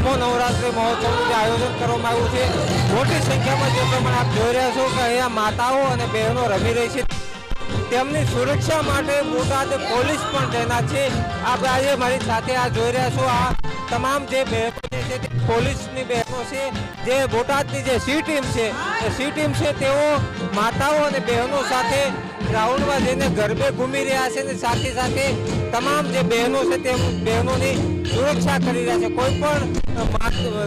નમો નવરાત્રિ મહોત્સવનું આયોજન કરવામાં આવ્યું છે, મોટી સંખ્યામાં જે પ્રમાણે આપ જોઈ રહ્યા છો કે અહીંયા માતાઓ અને બહેનો રમી રહી છે. તેમની સુરક્ષા માટે બોટાદ પોલીસ પણ તૈનાત છે. આપ આજે મારી સાથે આ જોઈ રહ્યા છો, આ તમામ જે બહેનો છે તે પોલીસની બહેનો છે, જે બોટાદની જે સી ટીમ છે, એ સી ટીમ છે, તેઓ માતાઓ અને બહેનો સાથે ગ્રાઉન્ડમાં જઈને ગરબે ઘૂમી રહ્યા છે અને સાથે સાથે તમામ જે બહેનો છે તે બહેનોની સુરક્ષા કરી રહ્યા છે. કોઈ પણ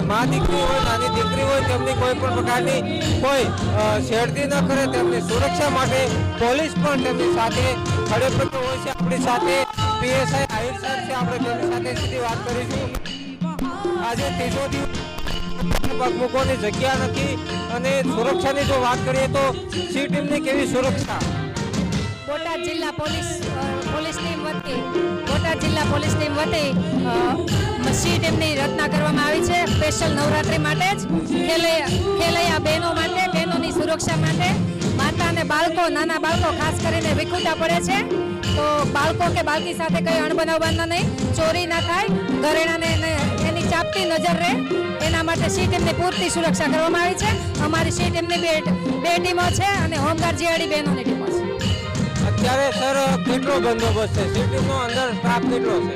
મા- દીકરી હોય, નાની દીકરી હોય, તેમની કોઈ પણ પ્રકારની કોઈ છેડતી ન કરે, તેમની સુરક્ષા માટે પોલીસ પણ તેમની સાથે ખડેપગે હોય છે. આપણી સાથે પીએસઆઈ આહિર સાહેબ છે. આપણે તેમની સાથે સીધી વાત કરીશું. આજે ત્રીજો દિવસ મૂકવાની જગ્યા નથી અને સુરક્ષાની જો વાત કરીએ તો સી ટીમની કેવી સુરક્ષા? બોટાદ જિલ્લા પોલીસ પોલીસ ટીમ વતી, બોટાદ જિલ્લા પોલીસ ટીમ વતી સી ટીમની રચના કરવામાં આવી છે સ્પેશિયલ નવરાત્રી માટે જ. ખેલૈયા ખેલૈયા બહેનો માટે, બહેનોની સુરક્ષા માટે. માતા અને બાળકો, નાના બાળકો ખાસ કરીને વિખૂટા પડે છે. તો બાળકો કે બાળકી સાથે કંઈ અણબનાવવાના નહીં. ચોરી ના થાય. ઘરેણાને એની ચાપતી નજર રહે. એના માટે સી ટીમની પૂરતી સુરક્ષા કરવામાં આવી છે. અમારી સી ટીમની બે બે ટીમો છે અને હોમગાર્ડ જીઆડી બહેનોની અત્યારે સર કેટલો બંદોબસ્ત છે? સી ટીમનો અંદર સ્ટાફ કેટલો છે?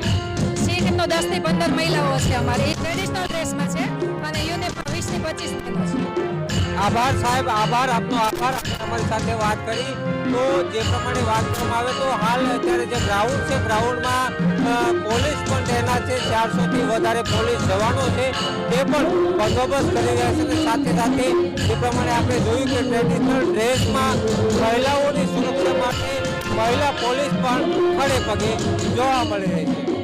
સી ટીમનો દસથી પંદર મહિલાઓ છે અમારી. ટ્રેડિશનલ ડ્રેસમાં છે અને યુનિફોર્મ વીસથી પચીસ આભાર સાહેબ આભાર. આપનો આભાર. અમારી સાથે વાત કરી. તો જે પ્રમાણે વાત કરવામાં આવે તો હાલ અત્યારે જે ગ્રાઉન્ડ છે ગ્રાઉન્ડમાં પોલીસ પણ તૈનાત છે. ચારસોથી વધારે પોલીસ જવાનો છે. તે પણ બંદોબસ્ત કરી રહ્યા છે અને સાથે સાથે જે પ્રમાણે આપણે જોયું કે ટ્રેડિશનલ ડ્રેસમાં મહિલાઓની સુરક્ષા માટે મહિલા પોલીસ પણ ખડે પગે જોવા મળી રહી છે.